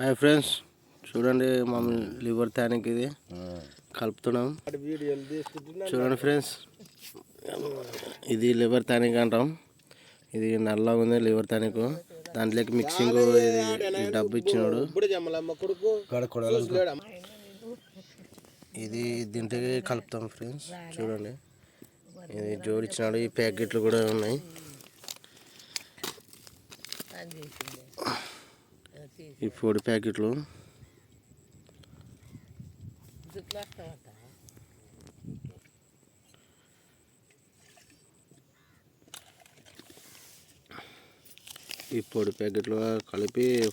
Hi friends చూడండి మా liver tonic ఇది. కలుపుతున్నాం. చూడండి ఫ్రెండ్స్ ఇది లివర్ టానిక్ అంటాం. ఇది నల్లగా ఉంది లివర్ టానిక్ దాంట్లోకి మిక్సింగ్ ఇది డబ్బు ఇచ్చినాడు. ఇది దీంట్లోకి కలుపుతాం ఫ్రెండ్స్ చూడండి. ఇది జోడిచ్చినాడు ఈ ప్యాకెట్లు కూడా ఉన్నాయి. ఈ పొడి ప్యాకెట్లు. ఈ పొడి ప్యాకెట్లు కలిపి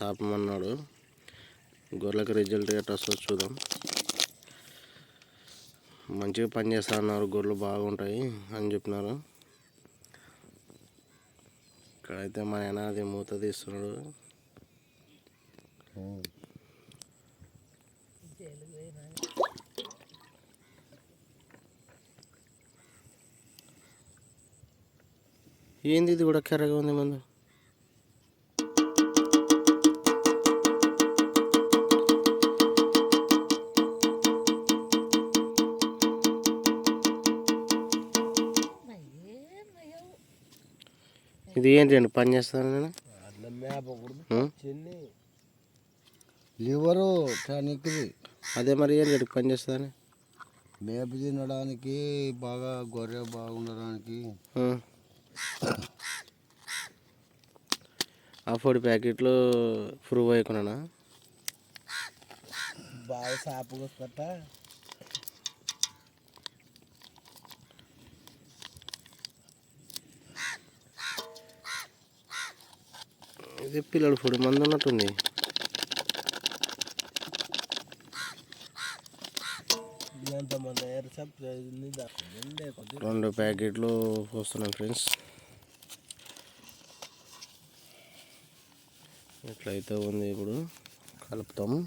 తాపమన్నాడు. గొర్రెలకు రిజల్ట్ ఎట్లా వస్తుందో చూద్దాం. మంచిగా పనిచేస్తా అన్నారు గొర్రెలు బాగుంటాయి అని చెప్పినారు. ఇక్కడైతే మా ఆయన అది మూత తీస్తున్నాడు. ఏంది ఇది కూడా కర్రగా ఉంది మందు? ఇది ఏంటి అండి? పని చేస్తాను నేను? లివరు టానిక్ది. అదే మరి ఏంటి పని చేస్తాను మేపు తినడానికి బాగా గొర్రె బాగుండడానికి. ఆ. పొడి ప్యాకెట్లు ప్రూవ్ అయ్యకున్నానా? బాగా సాపు కొట్టట ఇది పిల్లడు పొడి మంది ఉన్నట్టుంది ఎంతమంది ఎర్ర సప్ రెండు ప్యాకెట్లు పోస్తున్నాం ఫ్రెండ్స్. ఎట్లయితే ఉంది ఇప్పుడు కలుపుతాము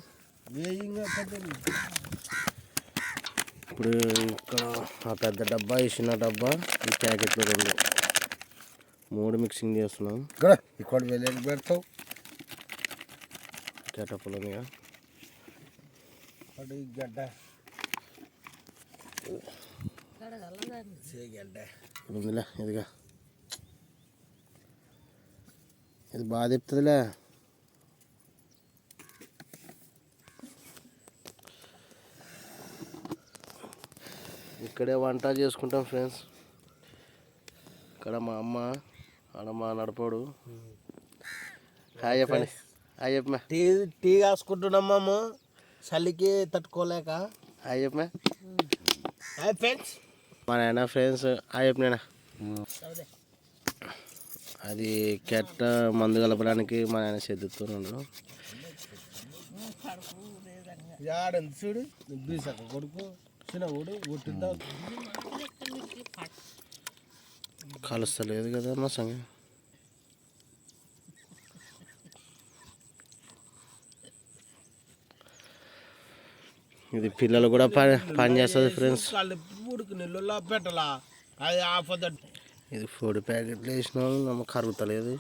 ఇప్పుడు ఇక్కడ ఆ పెద్ద డబ్బా ఈ చిన్న డబ్బా ఈ ప్యాకెట్లు రెండు. మూడు మిక్సింగ్ చేస్తున్నాం. ఇక్కడ వెళ్ళి పెడతావు. కేటప్పులు ఉందిగా గడ్డ. ఉందిలే ఇదిగా. ఇది బాగా తిప్పుతుందిలే. ఇక్కడే వంట చేసుకుంటాం ఫ్రెండ్స్. ఇక్కడ మా అమ్మ ఆడ మా నడపడు. హాయ్ చెప్పండి. హాయ్ చెప్పమా టీ టీ కాసుకుంటున్నాము చలికి తట్టుకోలేక. హాయ్ చెప్పమా హాయ్ ఫ్రెండ్స్ మా నాయన ఫ్రెండ్స్ హాయ్ చెప్పినా అది కెట్ట మందు కలపడానికి మా నాయన సెద్దుతున్నాడు యాడంది చూడు? బీసక కొడుకు చిన్నవాడు ఒట్టిద్దా కలుస్తలేదు కదా మా సంగ. ఇది పిల్లలు కూడా పని పని చేస్తుంది ఫ్రెండ్స్ పెట్టలా అది ఆఫ్ ఇది ఫుడ్ ప్యాకెట్లు వేసినాం నమ్మ కరుగుతలేదు.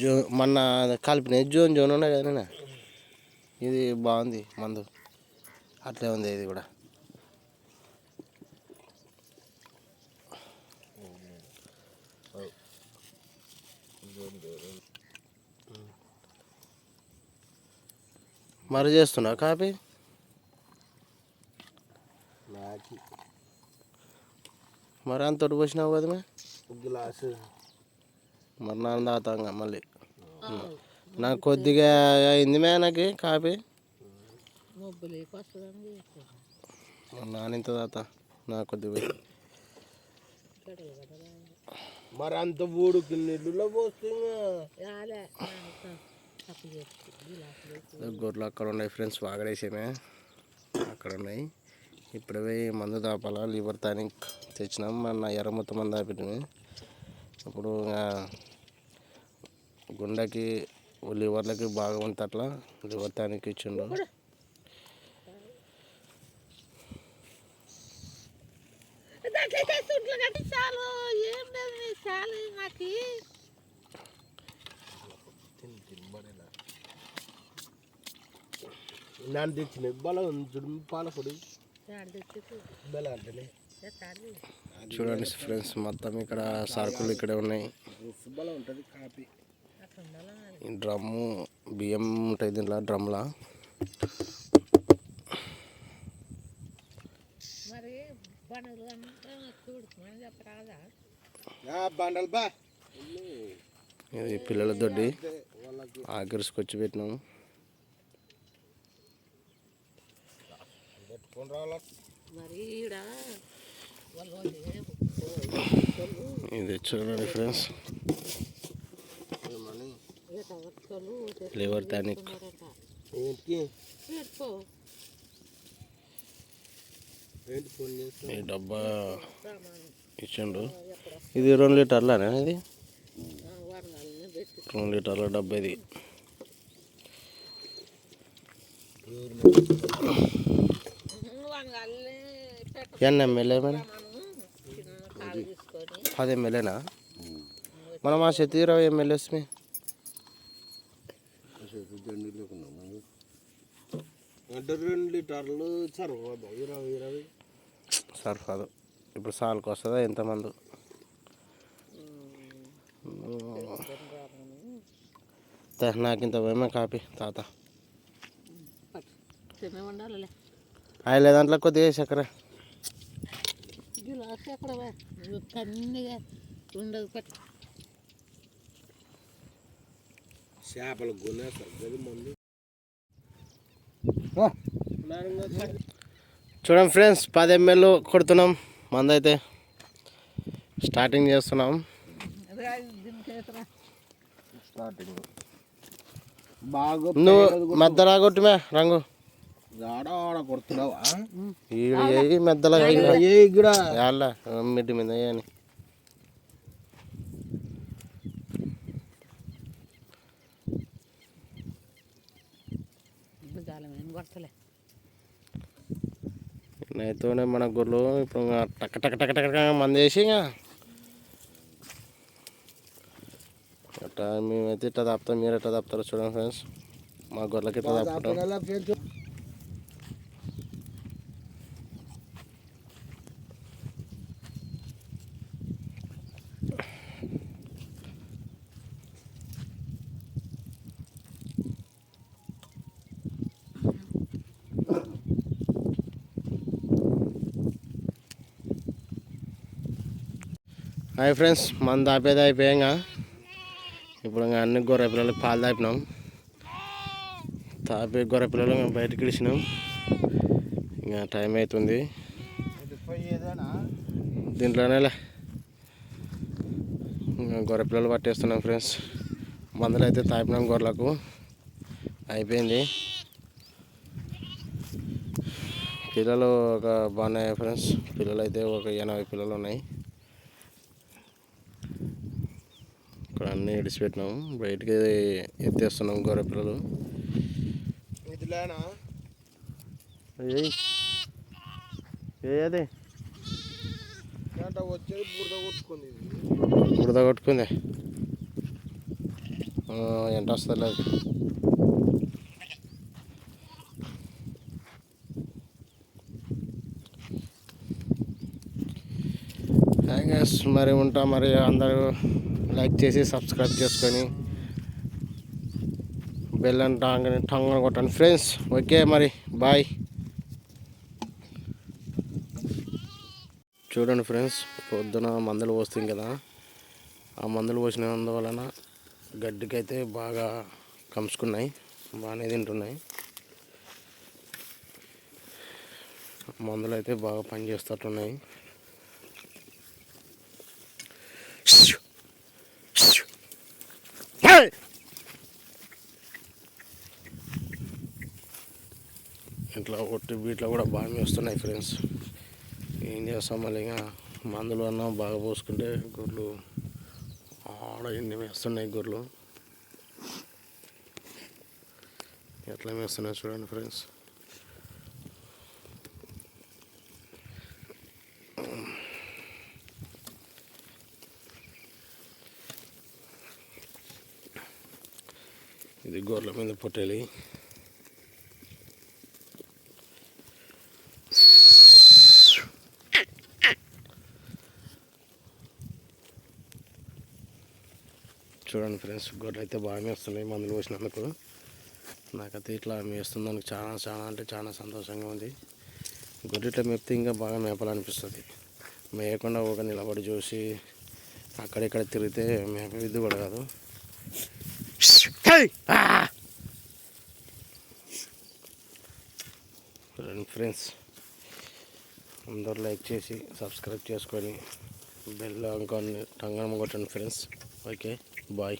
జో మొన్న కలిపిన జోన్ జోన్ ఉన్నాయి కదా ఇది బాగుంది మందు. అట్లే ఉంది ఇది కూడా. మరి చేస్తున్నా కాపీ? నాకి. మరి అంతటి పోసినావు కదా? గ్లాసు. మరి నాన్న తాగుతాంగా మళ్ళీ. నాకు కొద్దిగా అయింది మే నాకు కాపీ. ఇంత తాత? నాకు కొద్దిగా పోయి. మరి అంత ఊడికి నీళ్ళలో పోస్తే గొర్రెలు అక్కడ ఉన్నాయి ఫ్రెండ్స్ వాగడేసేమే. అక్కడ ఉన్నాయి. ఇప్పుడు పోయి మందు దాపాలా లివర్ టానిక్ తెచ్చినాం. మన ఎర్ర మొత్తం మందు దాపెట్టినాం ఇప్పుడు గుండెకి లివర్లకి బాగా ఉంటుంది అట్లా లివర్ టానిక్ ఇచ్చిండు. కట్టి చాలు ఏం లేదు చాలు నాకు నన్ను తెచ్చిన బలం చూడండి ఫ్రెండ్స్ మొత్తం ఇక్కడ సరుకులు ఇక్కడే ఉన్నాయి. డ్రమ్ము బియ్యం ఉంటాయి దీంట్లో డ్రమ్లా మరి బండలు అంతా చూడు మనం చెప్పరాదా బండలు బా ఇది పిల్లల దొడ్డి వాళ్ళకి ఆఖరిసుకొచ్చి పెట్టినాము. ఇది చూడండి ఫ్రెండ్స్. ఏమని? వస్తువులు లివర్ టానిక్. ఈ డబ్బా ఇచ్చిండు. ఇది రెండు లీటర్లనే ఇది? రెండు లీటర్ల డబ్బా ఇది. ఎన్ని ఎమ్మెల్యే తీసుకొని పది ఎమ్మెల్యేనా మనం ఆ శక్తి ఇరవై ఎమ్మెల్యే వస్తుంది అంటే రెండు లీటర్లు సరిపోదు ఇరవై ఇరవై. సరిపోదు ఇప్పుడు సాల్కి వస్తుందా ఎంతమంది నాకు ఇంత పోయమే కాపీ తాత. ఆయన దాంట్లో కొద్దిగా చక్కెర. ఉండదు చేపలు గది మంది. చూడండి ఫ్రెండ్స్ పది ఎంఎల్ కొడుతున్నాం. మందైతే స్టార్టింగ్ చేస్తున్నాం. స్టార్టింగ్ బాగా నువ్వు మెద్దలా కొట్టుమే రంగు. మెద్దలా మిడ్డి మీద అని. నైతోనే మన గొర్రెలు ఇప్పుడు టక్ టక్ టక్ టక్ మంది వేసి ఇంకా అట్టా మేమైతే ఇట్లా తప్పుతాం మీరు ఎట్లా తప్పుతారో చూడండి ఫ్రెండ్స్. మా గొర్రెలకి ఇట్లా తప్పుతాం హాయ్ ఫ్రెండ్స్ మన దాపేది అయిపోయాక ఇప్పుడు ఇంకా అన్ని గొర్రె పిల్లలకి పాలు తాపినాం తాపి గొర్రె పిల్లలు ఇంకా బయటకు ఇడిచినాం ఇంకా టైం అవుతుంది పోయేదేనా దీంట్లోనేలే ఇంకా గొర్రె పిల్లలు పట్టేస్తున్నాం ఫ్రెండ్స్ మందులు అయితే తాపినాం గొర్రెలకు అయిపోయింది పిల్లలు ఒక బాగున్నాయి ఫ్రెండ్స్ పిల్లలు అయితే ఒక ఎనభై పిల్లలు ఉన్నాయి ఇక్కడ అన్నీ ఇడిచిపెట్టినాం బయటికి ఎత్తేస్తున్నాం గొర్రె పిల్లలు. ఇదిలేనా ఏయ్. ఏ అది గంట వచ్చేది బురద కొట్టుకుంది. ఎంట గైస్ మరి ఉంటా మరి అందరూ. లైక్ చేసి సబ్స్క్రైబ్ చేసుకొని బెల్ అని టాంగ్ టాంగ్ అని కొట్టండి. ఫ్రెండ్స్ ఓకే మరి. బాయ్. చూడండి ఫ్రెండ్స్ పొద్దున మందులు పోస్తాం కదా. ఆ మందులు పోసినందువలన గడ్డికైతే బాగా కంసుకున్నాయి బాగానే తింటున్నాయి. మందులు అయితే బాగా పనిచేస్తట్టున్నాయి. ఇట్లా కొట్టి వీటిలో కూడా బాగా వస్తున్నాయి ఫ్రెండ్స్ ఏం చేస్తాం మళ్ళీ ఇంకా? మందులు అన్నా బాగా పోసుకుంటే గొర్రెలు ఆడ ఎన్ని వేస్తున్నాయి గొర్రెలు ఎట్లా వేస్తున్నాయి చూడండి ఫ్రెండ్స్ గోర్ల మీద పొట్టేలి. చూడండి ఫ్రెండ్స్ గొర్రెలు అయితే బాగా మేస్తున్నాయి మందులు పోసినందుకు. నాకైతే ఇట్లా మేస్తుందానికి చాలా చాలా అంటే చాలా సంతోషంగా ఉంది. గొర్రె ఇట్లా మేపితే ఇంకా బాగా మేపాలనిపిస్తుంది. మేయకుండా ఒక నిలబడి చూసి అక్కడిక్కడ తిరిగితే మేప విద్య కూడా కాదు. రండి ఫ్రెండ్స్ అందరు లైక్ చేసి సబ్స్క్రైబ్ చేసుకొని బెల్ అంకాన్ని టంగం కొట్టండి ఫ్రెండ్స్ ఓకే బాయ్